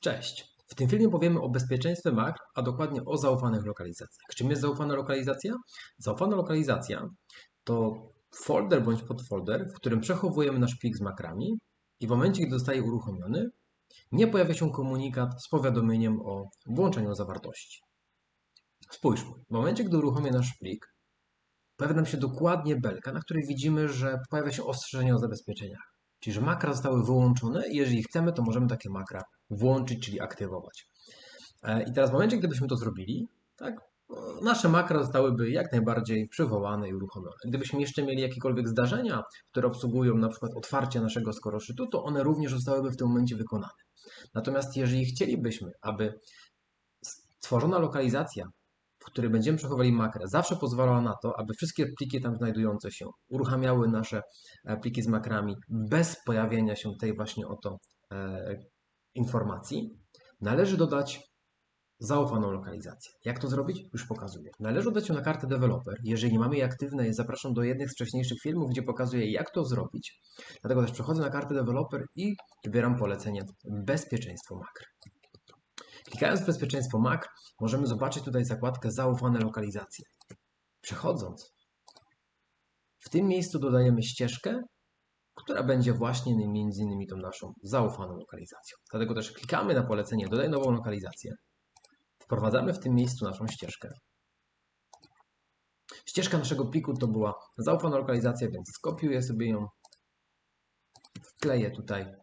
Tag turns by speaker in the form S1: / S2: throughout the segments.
S1: Cześć! W tym filmie powiemy o bezpieczeństwie makr, a dokładnie o zaufanych lokalizacjach. Czym jest zaufana lokalizacja? Zaufana lokalizacja to folder bądź podfolder, w którym przechowujemy nasz plik z makrami i w momencie, gdy zostaje uruchomiony, nie pojawia się komunikat z powiadomieniem o włączeniu zawartości. Spójrzmy, w momencie, gdy uruchomię nasz plik, pojawia nam się dokładnie belka, na której widzimy, że pojawia się ostrzeżenie o zabezpieczeniach. Czyli, że makra zostały wyłączone i jeżeli chcemy, to możemy takie makra włączyć, czyli aktywować. E, I teraz w momencie, gdybyśmy to zrobili, tak, nasze makra zostałyby jak najbardziej przywołane i uruchomione. Gdybyśmy jeszcze mieli jakiekolwiek zdarzenia, które obsługują na przykład otwarcie naszego skoroszytu, to one również zostałyby w tym momencie wykonane. Natomiast jeżeli chcielibyśmy, aby stworzona lokalizacja w której będziemy przechowali makrę, zawsze pozwala na to, aby wszystkie pliki tam znajdujące się uruchamiały nasze e, pliki z makrami bez pojawienia się tej właśnie oto e, informacji. Należy dodać zaufaną lokalizację. Jak to zrobić? Już pokazuję. Należy dodać ją na kartę developer. Jeżeli nie mamy jej aktywnej, zapraszam do jednych z wcześniejszych filmów, gdzie pokazuję jak to zrobić. Dlatego też przechodzę na kartę developer i wybieram polecenie bezpieczeństwo makr. Klikając w bezpieczeństwo MAC możemy zobaczyć tutaj zakładkę zaufane lokalizacje. Przechodząc, w tym miejscu dodajemy ścieżkę, która będzie właśnie między innymi tą naszą zaufaną lokalizacją. Dlatego też klikamy na polecenie dodaj nową lokalizację. Wprowadzamy w tym miejscu naszą ścieżkę. Ścieżka naszego pliku to była zaufana lokalizacja, więc skopiuję sobie ją, wkleję tutaj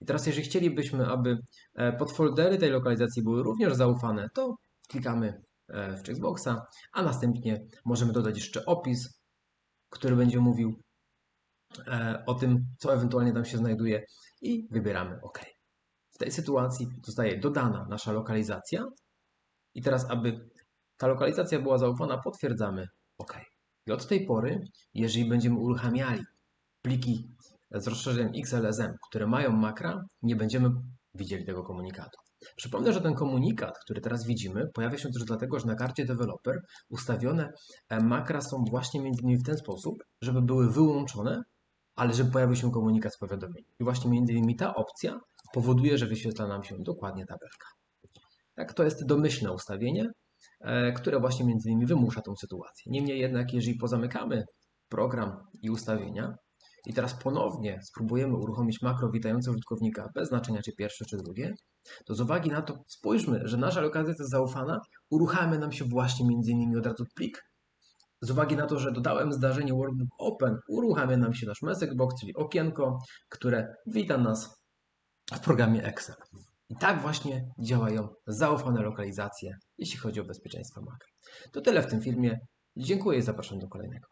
S1: i teraz, jeżeli chcielibyśmy, aby e, podfoldery tej lokalizacji były również zaufane, to klikamy e, w checkboxa, a następnie możemy dodać jeszcze opis, który będzie mówił e, o tym, co ewentualnie tam się znajduje i wybieramy OK. W tej sytuacji zostaje dodana nasza lokalizacja i teraz, aby ta lokalizacja była zaufana, potwierdzamy OK. I od tej pory, jeżeli będziemy uruchamiali pliki z rozszerzeniem XLSM, które mają makra, nie będziemy widzieli tego komunikatu. Przypomnę, że ten komunikat, który teraz widzimy, pojawia się też dlatego, że na karcie developer ustawione e, makra są właśnie między innymi w ten sposób, żeby były wyłączone, ale żeby pojawił się komunikat z powiadomieniem. I właśnie między innymi ta opcja powoduje, że wyświetla nam się dokładnie tabelka. Tak, to jest domyślne ustawienie, e, które właśnie między innymi wymusza tą sytuację. Niemniej jednak, jeżeli pozamykamy program i ustawienia, i teraz ponownie spróbujemy uruchomić makro witające użytkownika bez znaczenia czy pierwsze czy drugie, to z uwagi na to spójrzmy, że nasza lokalizacja jest zaufana, uruchamia nam się właśnie innymi od razu plik. Z uwagi na to, że dodałem zdarzenie Workbook Open, uruchamia nam się nasz message box, czyli okienko, które wita nas w programie Excel. I tak właśnie działają zaufane lokalizacje, jeśli chodzi o bezpieczeństwo makro. To tyle w tym filmie. Dziękuję i zapraszam do kolejnego.